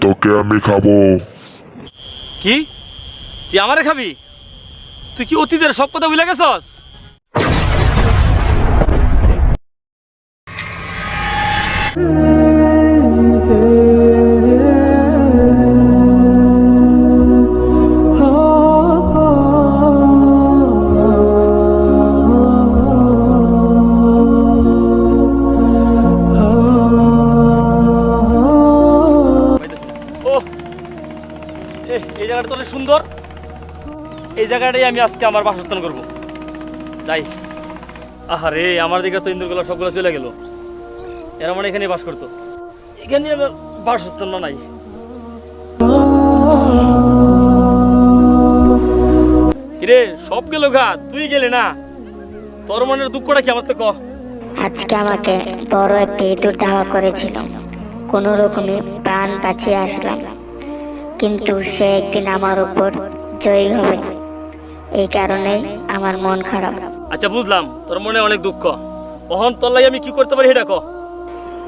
তোকে আমি খাব। কি? তুই আমারে খাবি? তুই কি অতীতের সব কথা ভুলে গেছস? জায়গাটা তো সুন্দর। এই জায়গাটাই আমি আজকে আমার বাসস্থান করব। যাই। আহারে, আমার দিকে তো ইন্দ্রগুলো সবগুলো চলে গেল। এরা মানে এখানে বাস করতো। এখানে আমার বাসস্থান নাই। কিরে, সব গেল গা, তুই গেলে না? তোর মনের দুঃখটা কি আমার তো ক? আজকে আমাকে বড় একটি ইঁদুর করেছিল। কোনো রকমে প্রাণ বাঁচিয়ে আসলাম। কিন্তু সে একদিন আমার উপর জয়ী হবে। এই কারণে আমার মন খারাপ। আচ্ছা বুঝলাম। তোর মনে অনেক দুঃখ। অহন তোর লাগে আমি কি করতে পারি এটা ক।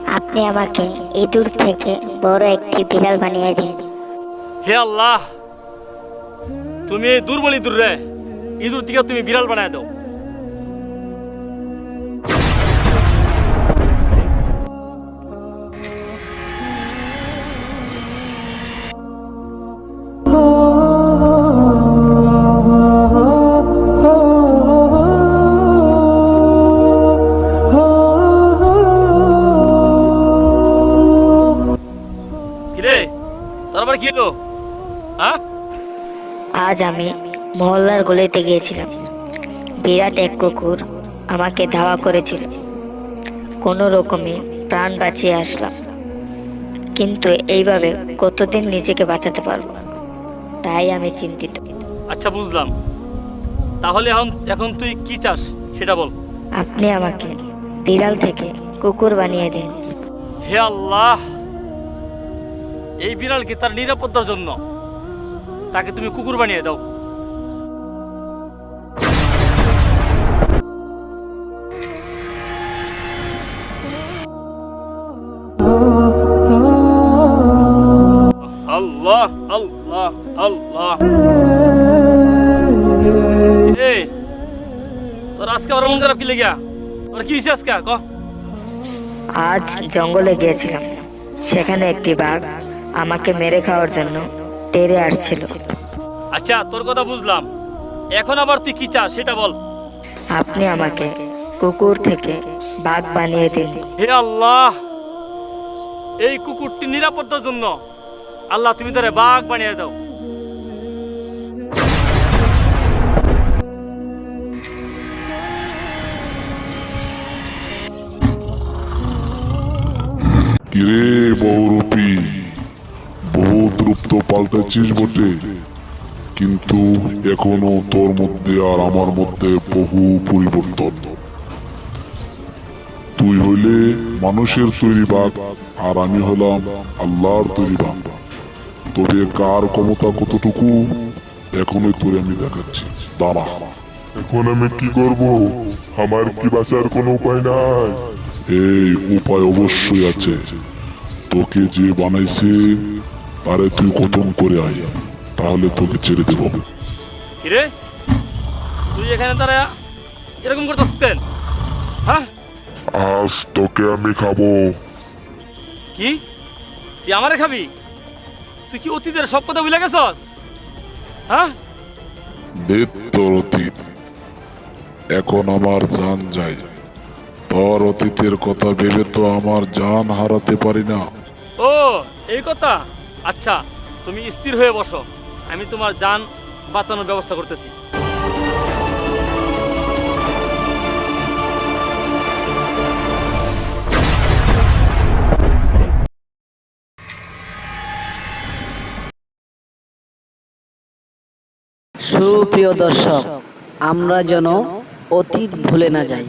আপনি আমাকে ইঁদুর থেকে বড় একটি বিড়াল বানিয়ে দিন। হে আল্লাহ! তুমি দুর্বল ইঁদুর রে। ইঁদুর থেকে তুমি বিড়াল বানায় দাও। আজ আমি মহল্লার গলিতে গিয়েছিলাম। বিরাট এক কুকুর আমাকে ধাওয়া করেছিল। কোনো রকমে প্রাণ বাঁচিয়ে আসলাম। কিন্তু এইভাবে কতদিন নিজেকে বাঁচাতে পারব? তাই আমি চিন্তিত। আচ্ছা বুঝলাম। তাহলে এখন এখন তুই কি চাস সেটা বল। আপনি আমাকে বিড়াল থেকে কুকুর বানিয়ে দিন। হে আল্লাহ! এই বিড়ালকে তার নিরাপত্তার জন্য? তাকে তুমি কুকুর বানিয়ে দাও। কি হয়েছে আজ জঙ্গলে গিয়েছিলাম। সেখানে একটি বাঘ আমাকে মেরে খাওয়ার জন্য তেড়ে আসছিল। আচ্ছা তোর কথা বুঝলাম। এখন আবার তুই কি চাস সেটা বল। আপনি আমাকে কুকুর থেকে বাঘ বানিয়ে দিন। হে আল্লাহ এই কুকুরটি নিরাপত্তার জন্য। আল্লাহ তুমি তারে বাঘ বানিয়ে দাও। কিরে বহুরূপী বহুত রূপ তো পাল্টেছিস বটে। কিন্তু এখনও তোর মধ্যে আর আমার মধ্যে বহু পরিবর্তন। তুই হইলে মানুষের তৈরি বাঘ আর আমি হলাম আল্লাহর তৈরি বাঘ তবে কার ক্ষমতা কতটুকু এখনোই তোরে আমি দেখাচ্ছি। দাঁড়া। এখন আমি কি করব? আমার কি বাঁচার কোনো উপায় নাই? এই উপায় অবশ্যই আছে। তোকে যে বানাইছে তারে তুই খতম করে আয় তাহলে তোকে ছেড়ে দেব কিরে? তুই এখানে তারা এরকম করতে কেন? হ্যাঁ? আজ তোকে আমি খাব। কি? তুই আমারে খাবি? তুই কি অতীতের সব কথা ভুলে গেছস? হ্যাঁ? তোর অতীত। এখন আমার জান যায়। তোর অতীতের কথা ভেবে তো আমার জান হারাতে পারি না। ও এই কথা? আচ্ছা তুমি স্থির হয়ে বসো। আমি তোমার যান বাঁচানোর ব্যবস্থা করতেছি। সুপ্রিয় দর্শক, আমরা যেন অতীত ভুলে না যাই।